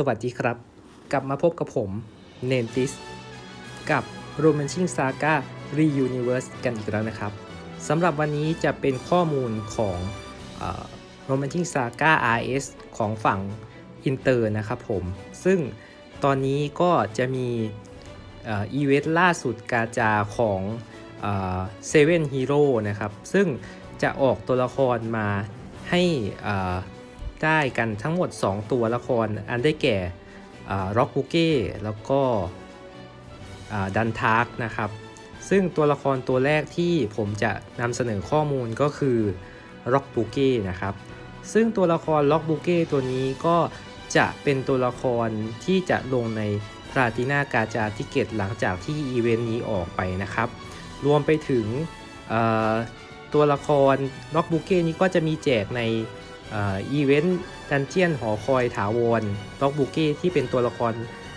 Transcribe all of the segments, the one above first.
สวัสดีครับ กลับมาพบกับผมเนนติสกับ Romancing Saga Reuniverse กันอีกแล้วนะครับสำหรับวันนี้จะเป็นข้อมูลของ Romancing Saga RS ของฝั่งอินเตอร์นะครับผม ซึ่งตอนนี้ก็จะมีอีเวนต์ล่าสุดกาจาของเซเว่นฮีโร่นะครับ ซึ่งจะออกตัวละครมาให้อ่อ ได้กันทั้งหมด 2 ตัวละคร อันได้แก่ร็อกบูเก้แล้วก็ดันทาร์กนะครับ ซึ่งตัวละครตัวแรกที่ผมจะนำเสนอข้อมูลก็คือร็อกบูเก้นะครับ ซึ่งตัวละครล็อกบูเก้ตัวนี้ก็จะเป็นตัวละครที่จะลงในพราตินากาจาทิเกตหลังจากที่อีเวนต์นี้ออกไปนะครับ รวมไปถึงตัวละครล็อกบูเก้นี้ก็จะมีแจกใน อีเวนต์ดันเจียนหอคอยถาวรล็อกบูเก้ที่เป็นตัวละคร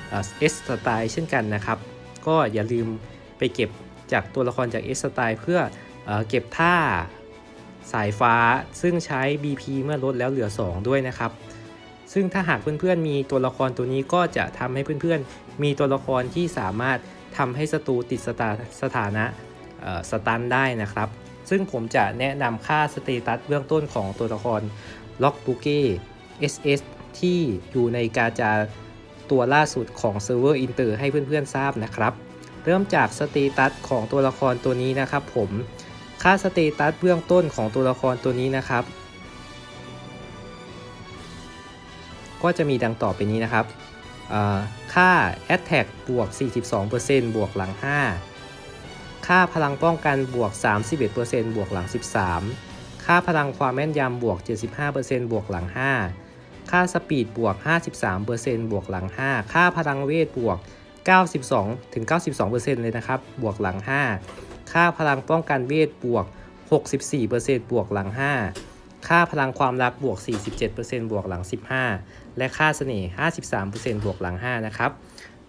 เอสสไตล์เช่นกันนะครับ ก็อย่าลืมไปเก็บจากตัวละครจากเอสสไตล์เพื่อเอเก็บท่าสายฟ้าซึ่งใช้ BP เมื่อลดแล้วเหลือ 2 ด้วยนะครับ ซึ่งถ้าหากเพื่อนๆมีตัวละครตัวนี้ก็จะทำให้เพื่อนๆ มีตัวละครที่สามารถทำให้ศัตรูติดสถานะสตันได้นะครับ ซึ่งผมจะแนะนำค่าสเตตัสเบื้องต้นของตัวละครล็อกบูเก้ SS ที่อยู่ในกาจาตัวล่าสุดของเซิร์ฟเวอร์อินเตอร์ให้เพื่อนๆทราบนะครับ เริ่มจากสเตตัสของตัวละครตัวนี้นะครับผมค่าสเตตัสเบื้องต้นของตัวละครตัวนี้นะครับ ก็จะมีดังต่อไปนี้นะครับอ่าค่า Attack บวก 42%บวกหลัง 5 ค่าพลังป้องกันบวก 31%บวกหลัง 13 ค่าพลังความแม่นยำบวก 75%บวกหลัง 5 ค่าสปีดบวก 53%บวกหลัง 5 ค่าพลังเวทบวก 92ถึง92%เลยนะครับ บวกหลัง 5 ค่าพลังป้องกันเวทบวก 64%บวกหลัง 5 ค่าพลังความรักบวก 47%บวกหลัง 15 และค่าเสน่ห์53%บวกหลัง 5 นะครับ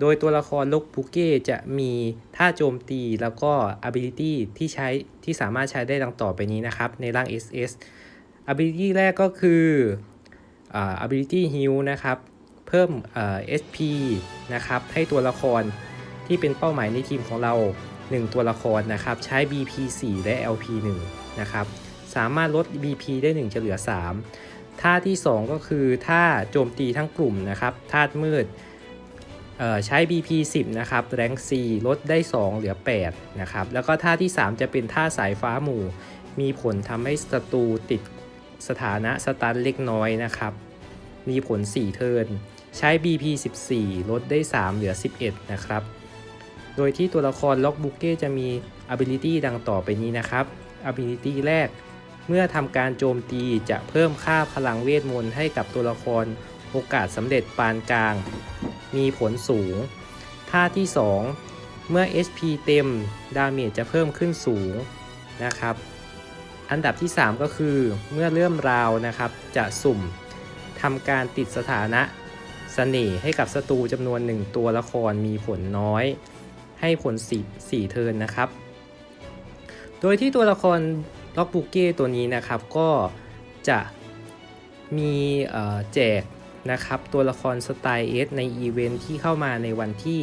โดยตัวละครลกปุเก้จะมีท่าโจมตีแล้วก็ ability ที่ใช้ที่สามารถใช้ได้ดังต่อไปนี้นะครับ ในร่าง SS ability แรกก็คืออ ability heal นะครับ เพิ่มเอ่อ SP นะครับ ให้ตัวละครที่เป็นเป้าหมายในทีมของเรา 1 ตัวละครนะครับ ใช้ BP 4 และ LP 1นะครับ สามารถลด BP ได้ 1 จะเหลือ 3 ท่าที่ 2 ก็คือท่าโจมตีทั้งกลุ่มนะครับธาตุมืด ใช้ BP 10 นะครับ แรง C ลดได้ 2 เหลือ 8 นะครับ แล้วก็ท่าที่ 3 จะเป็นท่าสายฟ้าหมู่ มีผลทำให้ศัตรูติดสถานะสตันเล็กน้อยนะครับ มีผล 4 เทิร์น ใช้ BP 14 ลดได้ 3 เหลือ 11 นะครับ โดยที่ตัวละครล็อกบุกเก้จะมี ability ดังต่อไปนี้นะครับ ability แรก เมื่อทำการโจมตีจะเพิ่มค่าพลังเวทมนต์ให้กับตัวละครโอกาสสำเร็จปานกลาง มีผลสูง ท่าที่ 2 เมื่อ HP เต็ม ดาเมจจะเพิ่มขึ้นสูงนะครับ อันดับที่ 3 ก็คือเมื่อเริ่มราวนะครับ จะสุ่มทำการติดสถานะเสน่ห์ให้กับศัตรูจำนวน 1 ตัวละครมีผลน้อย ให้ผล4 4เทิร์นนะครับ โดยที่ตัวละครล็อกบุกเก้ตัวนี้นะครับก็จะมีแจก นะครับตัวละครสไตล์เอสในอีเวนท์ที่เข้ามาในวันที่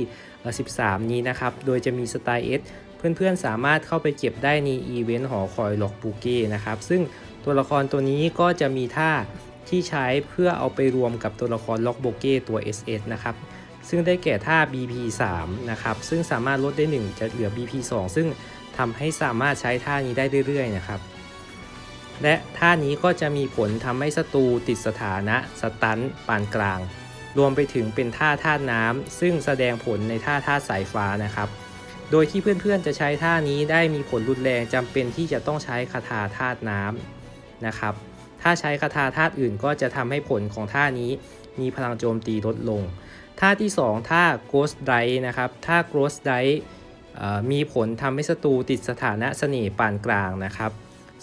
13 นี้นะครับ โดยจะมีสไตล์เอสเพื่อนๆ สามารถเข้าไปเก็บได้ในอีเวนต์หอคอยล็อกบุกเก้นะครับ ซึ่งตัวละครตัวนี้ก็จะมีท่าที่ใช้เพื่อเอาไปรวมกับตัวละครล็อกโบเก้ตัว SS นะครับ ซึ่งได้แก่ท่า BP 3นะครับ ซึ่งสามารถลดได้ 1 จะเหลือ BP 2ซึ่งทำให้สามารถใช้ท่านี้ได้เรื่อยๆ นะครับ และท่านี้ก็จะมีผลทำให้ศัตรูติดสถานะสตันปานกลาง รวมไปถึงเป็นท่าธาน้ำซึ่งแสดงผลในท่าธาสายฟ้านะครับ โดยที่เพื่อนๆจะใช้ท่านี้ได้มีผลรุนแรงจำเป็นที่จะต้องใช้คาถาธาตุน้ำนะครับ ถ้าใช้คาถาธาตุอื่นก็จะทำให้ผลของท่านี้มีพลังโจมตีลดลง ท่าที่ 2 ท่า Ghost Drive นะครับท่า Ghost Drive มีผลทำให้ศัตรูติดสถานะเสน่ห์ปานกลางนะครับ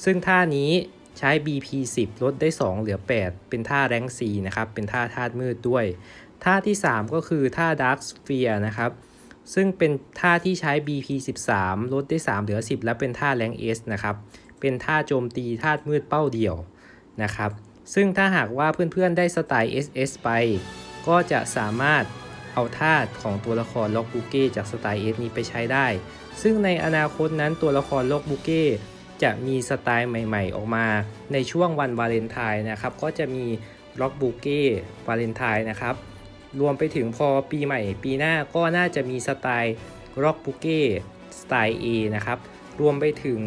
ซึ่งท่านี้ใช้ BP 10 ลดได้ 2 เหลือ 8 เป็นท่าแรงซีนะครับ เป็นท่าธาตุมืดด้วย ท่าที่ 3 ก็คือท่า Dark Sphere นะครับ ซึ่งเป็นท่าที่ใช้ BP 13 ลดได้ 3 เหลือ 10 และเป็นท่าแรง S นะครับ เป็นท่าโจมตีธาตุมืดเป้าเดี่ยวนะครับ ซึ่งถ้าหากว่าเพื่อนๆได้สไตล์ SS ไป ก็จะสามารถเอาธาตุของตัวละครล็อกบูเก้จากสไตล์เอสนี้ไปใช้ได้ ซึ่งในอนาคตนั้นตัวละครล็อกบูเก้ จะมีสไตล์ใหม่ ๆ ออกมา ในช่วงวันวาเลนไทน์นะครับ ก็จะมีล็อกบูเก้วาเลนไทน์นะครับ รวมไปถึงพอปีใหม่ ปีหน้าก็น่าจะมีสไตล์ร็อกบูเก้สไตล์ A นะครับ รวมไปถึง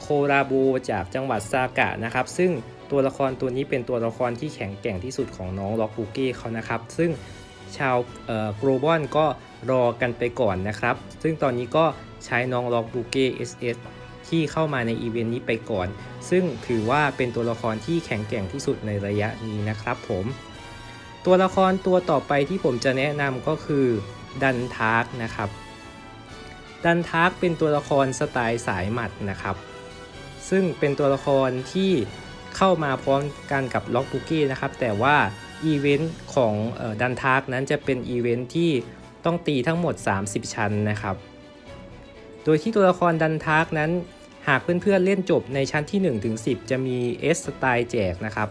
โคราบูจากจังหวัดซากะนะครับ ซึ่งตัวละครตัวนี้เป็นตัวละครที่แข็งแกร่งที่สุดของน้องล็อกบูเก้เขานะครับ ซึ่งชาวโกลบอลก็รอกันไปก่อนนะครับ ซึ่งตอนนี้ก็ใช้น้องล็อกบูเก้ SS ที่เข้ามาในอีเวนต์นี้ไปก่อน ซึ่งถือว่าเป็นตัวละครที่แข็งแกร่งที่สุดในระยะนี้นะครับผม ตัวละครตัวต่อไปที่ผมจะแนะนำก็คือดันทาร์กนะครับ ดันทาร์กเป็นตัวละครสไตล์สายหมัดนะครับ ซึ่งเป็นตัวละครที่เข้ามาพร้อมกันกับล็อกบุกี้นะครับ แต่ว่าอีเวนต์ของดันทาร์กนั้นจะเป็นอีเวนต์ที่ต้องตีทั้งหมด 30 ชั้นนะครับ โดยที่ตัวละครดันทาร์กนั้น หากเพื่อนๆเล่นจบในชั้นที่1ถึง10จะมี S สไตล์แจกนะครับ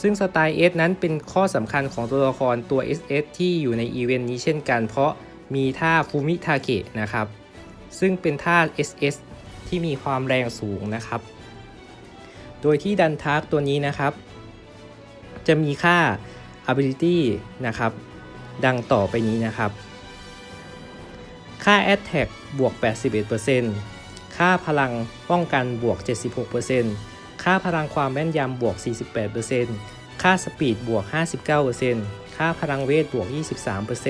ซึ่งสไตล์ S นั้นเป็นข้อสำคัญของตัวละครตัว SS ที่อยู่ในอีเวนต์นี้เช่นกัน เพราะมีท่าฟูมิทาเกะนะครับ ซึ่งเป็นท่า SS ที่มีความแรงสูงนะครับ โดยที่ดันทาร์กตัวนี้นะครับ จะมีค่า ability นะครับ ดังต่อไปนี้นะครับ ค่า attack บวก 81% ค่าพลังป้องกันบวก 76%ค่าพลังความแม่นยำบวก 48%ค่าสปีดบวก 59%ค่าพลังเวทบวก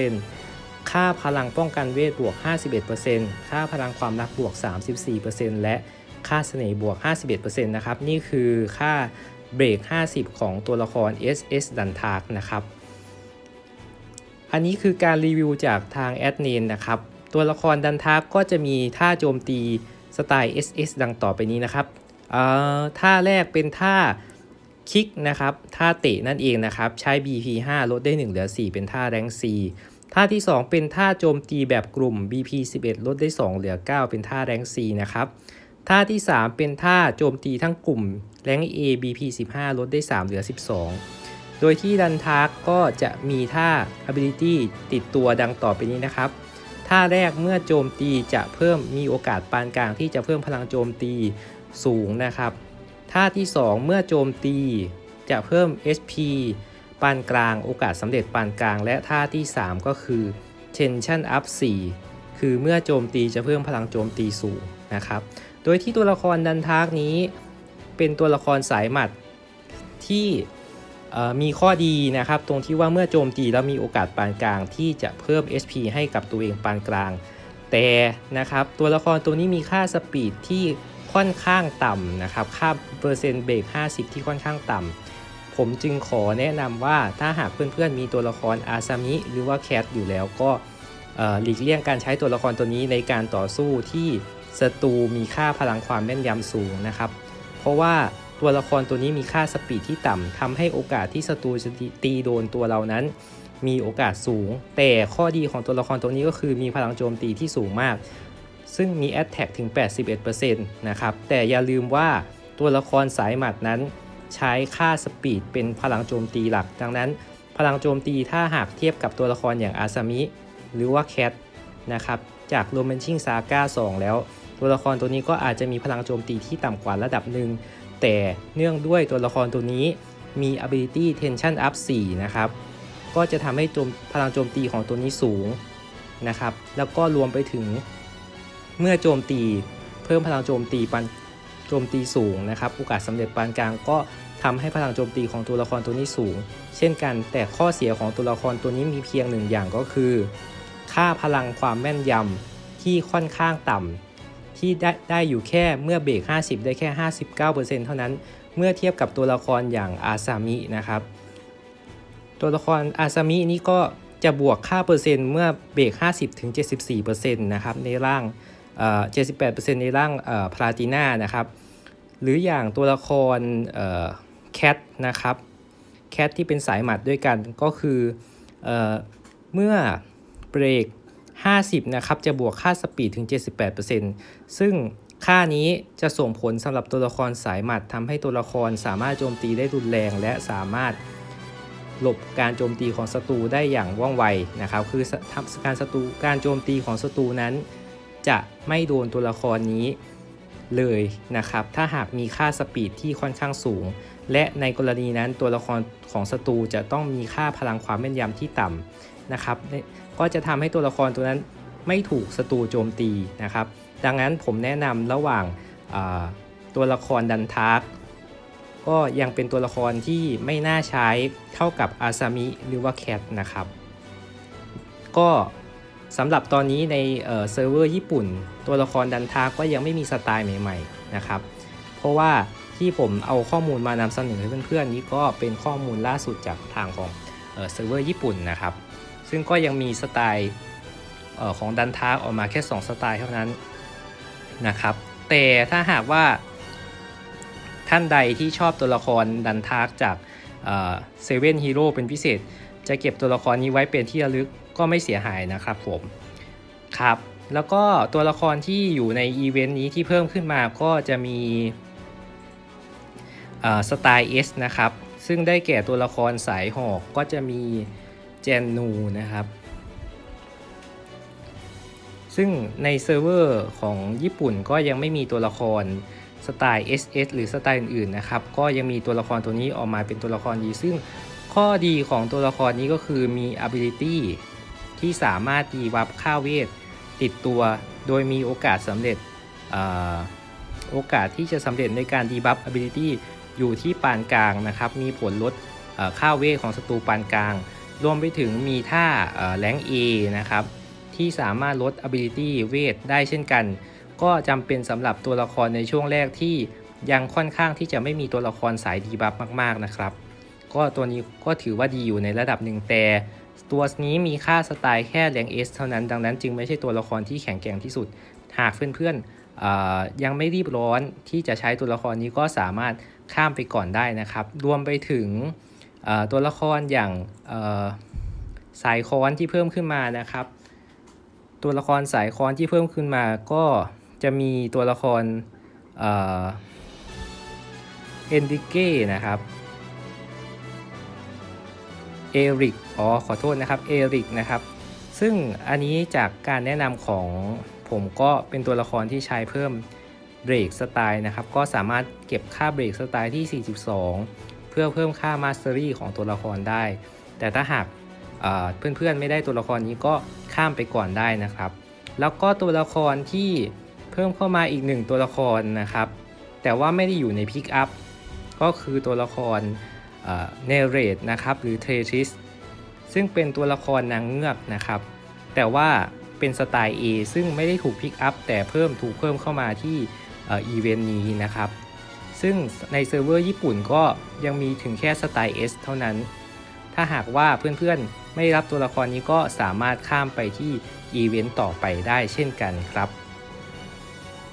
23%ค่าพลังป้องกันเวทบวก 51%ค่าพลังความรักบวก 34%และค่าเสน่ห์บวก 51%นะครับ นี่คือค่าเบรก 50 ของตัวละคร SS ดันทากนะครับ อันนี้คือการรีวิวจากทางแอดเนนนะครับ ตัวละครดันทากก็จะมีท่าโจมตี สไตล์ SS ดังต่อไปนี้นะครับท่าแรกเป็นท่าคิกนะครับท่าเตะนั่นเองนะครับใช้ BP 5 ลดได้ 1 เหลือ 4 เป็นท่าแรง C ท่าที่ 2 เป็นท่าโจมตีแบบกลุ่ม BP 11 ลดได้ 2 เหลือ 9 เป็นท่าแรง C นะครับท่าที่ 3 เป็นท่าโจมตีทั้งกลุ่มแรง A BP 15 ลดได้ 3 เหลือ 12 โดยที่ดันทาร์กก็จะมีท่า ability ติดตัวดังต่อไปนี้นะครับ ท่าแรกเมื่อโจมตีจะเพิ่มมีโอกาสปานกลางที่จะเพิ่มพลังโจมตีสูงนะครับ ท่าที่ 2 เมื่อโจมตีจะเพิ่ม HP ปานกลางโอกาสสำเร็จปานกลาง และท่าที่ 3 ก็คือ Tension Up 4 คือเมื่อโจมตีจะเพิ่มพลังโจมตีสูงนะครับ โดยที่ตัวละครดันทากนี้ เป็นตัวละครสายหมัดที่ มีข้อดีนะครับตรงที่ว่าเมื่อโจมตีแล้วมีโอกาสปานกลางที่จะเพิ่ม HP ให้กับตัวเองปานกลาง แต่นะครับตัวละครตัวนี้มีค่าสปีดที่ค่อนข้างต่ำนะครับค่าเปอร์เซ็นต์เบรก50 ที่ค่อนข้างต่ำผมจึงขอแนะนำว่าถ้าหากเพื่อนๆมีตัวละครอาซามิหรือว่าแคทอยู่แล้วก็หลีกเลี่ยงการใช้ตัวละครตัวนี้ในการต่อสู้ที่ศัตรูมีค่าพลังความแม่นยำสูงนะครับ เพราะว่า ตัวละครตัวนี้มีค่าสปีดที่ต่ำทำให้โอกาสที่ศัตรูจะตีโดนตัวเรานั้น มีโอกาสสูง แต่ข้อดีของตัวละครตัวนี้ก็คือมีพลังโจมตีที่สูงมาก ซึ่งมี Attack ถึง 81%นะครับแต่อย่าลืมว่าตัวละครสายหมัดนั้น ใช้ค่าสปีดเป็นพลังโจมตีหลัก ดังนั้น พลังโจมตีถ้าหากเทียบกับตัวละครอย่างอาซามิ หรือว่าแคทนะครับจากโรแมนชิงซาก้า2แล้ว ตัวละครตัวนี้ก็อาจจะมีพลังโจมตีที่ต่ำกว่าระดับหนึ่ง แต่เนื่องด้วยตัวละครตัวนี้มี ability tension up 4 นะครับ ก็จะทำให้พลังโจมตีของตัวนี้สูงนะครับ แล้วก็รวมไปถึงเมื่อโจมตีเพิ่มพลังโจมตีปันโจมตีสูงนะครับ โอกาสสำเร็จปานกลางก็ทำให้พลังโจมตีของตัวละครตัวนี้สูง เช่นกัน แต่ข้อเสียของตัวละครตัวนี้มีเพียงหนึ่งอย่างก็คือ ค่าพลังความแม่นยำที่ค่อนข้างต่ำ ที่ได้ได้อยู่แค่เมื่อเบรก 50 ได้แค่ 59%เท่านั้น เมื่อเทียบกับตัวละครอย่างอาซามินะครับ ตัวละครอาซามินี้ก็จะบวกค่าเปอร์เซ็นต์เมื่อเบรก 50ถึง74%นะครับในร่าง78%ในร่างพลาติน่านะครับ หรืออย่างตัวละครแคทนะครับ แคทที่เป็นสายหมัดด้วยกันก็คือเอเมื่อเบรก 50 นะครับ จะบวกค่าสปีดถึง 78%ซึ่งค่านี้จะส่งผลสำหรับตัวละครสายหมัดทำให้ตัวละครสามารถโจมตีได้รุนแรง และสามารถหลบการโจมตีของศัตรูได้อย่างว่องไวนะครับ คือทำการศัตรูการโจมตีของศัตรูนั้น จะไม่โดนตัวละครนี้เลยนะครับ ถ้าหากมีค่าสปีดที่ค่อนข้างสูง และในกรณีนั้นตัวละครของศัตรูจะต้องมีค่าพลังความแม่นยำที่ต่ำนะครับ ก็จะทำให้ตัวละครตัวนั้นไม่ถูกศัตรูโจมตีนะครับ ดังนั้นผมแนะนำระหว่างตัวละครดันทาร์กก็ยังเป็นตัวละครที่ไม่น่าใช้เท่ากับอาซามิหรือว่าแคทนะครับ ก็สำหรับตอนนี้ในเซิร์ฟเวอร์ญี่ปุ่น ตัวละครดันทาร์กก็ยังไม่มีสไตล์ใหม่ๆนะครับ เพราะว่าที่ผมเอาข้อมูลมานำเสนอให้เพื่อนๆนี้ก็เป็นข้อมูลล่าสุดจากทางของเซิร์ฟเวอร์ญี่ปุ่นนะครับ ซึ่งก็ยังมีสไตล์ของดันทาร์กออกมาแค่ 2 สไตล์เท่านั้นนะครับ แต่ถ้าหากว่าท่านใดที่ชอบตัวละครดันทาร์กจากเซเว่นฮีโร่เป็นพิเศษ จะเก็บตัวละครนี้ไว้เป็นที่ระลึกก็ไม่เสียหายนะครับผมครับ แล้วก็ตัวละครที่อยู่ในอีเวนต์นี้ที่เพิ่มขึ้นมาก็จะมีสไตล์ S นะครับ ซึ่งได้แก่ตัวละครสายหอกก็จะมี จนนูนะครับ ซึ่งในเซิร์ฟเวอร์ของญี่ปุ่นก็ยังไม่มีตัวละครสไตล์ SS หรือสไตล์อื่นๆนะครับ ก็ยังมีตัวละครตัวนี้ออกมาเป็นตัวละครดี ซึ่งข้อดีของตัวละครนี้ก็คือมี ability ที่สามารถดีวับค่าเวท ติดตัวโดยมีโอกาสสำเร็จโอกาสที่จะสำเร็จในการดีบัฟ ability อยู่ที่ปานกลางนะครับ มีผลลดค่าเวทของศัตรูปานกลาง รวมไปถึงมีท่าแรง A นะครับ ที่สามารถลด ability เวทได้เช่นกัน ก็จำเป็นสำหรับตัวละครในช่วงแรกที่ยังค่อนข้างที่จะไม่มีตัวละครสายดีบัฟมาก ๆ นะครับ ก็ตัวนี้ก็ถือว่าดีอยู่ในระดับหนึ่งแต่ตัวนี้มีค่าสไตล์แค่แรง S เท่านั้นดังนั้นจึงไม่ใช่ตัวละครที่แข็งแกร่งที่สุด หากเพื่อนๆยังไม่รีบร้อนที่จะใช้ตัวละครนี้ก็สามารถข้ามไปก่อนได้นะครับ รวมไปถึง ตัวละครอย่างสายค้อนที่เพิ่มขึ้นมานะครับ ตัวละครสายค้อนที่เพิ่มขึ้นมาก็จะมีตัวละครเอ็นดิเก้นะครับเอริกอ๋อขอโทษนะครับเอริกนะครับ ซึ่งอันนี้จากการแนะนำของผมก็เป็นตัวละครที่ใช้เพิ่มเบรกสไตล์นะครับ ก็สามารถเก็บค่าเบรกสไตล์ที่ 42 พื่อเพิ่มค่ามาสเตอรี่ของตัวละครได้ แต่ถ้าหากเพื่อนๆไม่ได้ตัวละครนี้ก็ข้ามไปก่อนได้นะครับ แล้วก็ตัวละครที่เพิ่มเข้ามาอีกหนึ่งตัวละครนะครับ แต่ว่าไม่ได้อยู่ในพิกอัพก็คือตัวละครเนเรตนะครับหรือเทริสซึ่งเป็นตัวละครนางเงือกนะครับ แต่ว่าเป็นสไตล์ A ซึ่งไม่ได้ถูกพิกอัพแต่เพิ่มถูกเพิ่มเข้ามาที่อีเวนต์นี้นะครับ ซึ่งในเซิร์ฟเวอร์ญี่ปุ่นก็ยังมีถึงแค่สไตล์ S เท่านั้น ถ้าหากว่าเพื่อนๆไม่รับตัวละครนี้ก็สามารถข้ามไปที่อีเวนต์ต่อไปได้เช่นกันครับ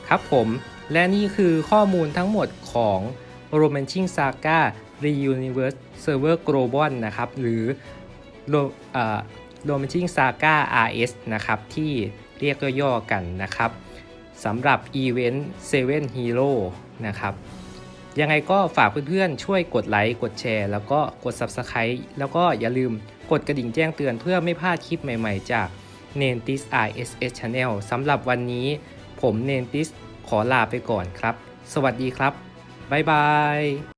ครับผมและนี่คือข้อมูลทั้งหมดของ Romancing Saga Reuniverse Server Global นะครับ หรือ Romancing Saga RS นะครับ ที่เรียกย่อๆกันนะครับสำหรับ Event 7 Hero นะครับ ยังไงก็ฝากเพื่อนๆ ช่วยกดไลค์ กดแชร์ แล้วก็กด Subscribe แล้วก็อย่าลืมกดกระดิ่งแจ้งเตือนเพื่อไม่พลาดคลิปใหม่ๆ จาก n e n t i s RSS Channel สำหรับวันนี้ ผม n e n t i s ขอลาไปก่อนครับ สวัสดีครับ บ๊ายบาย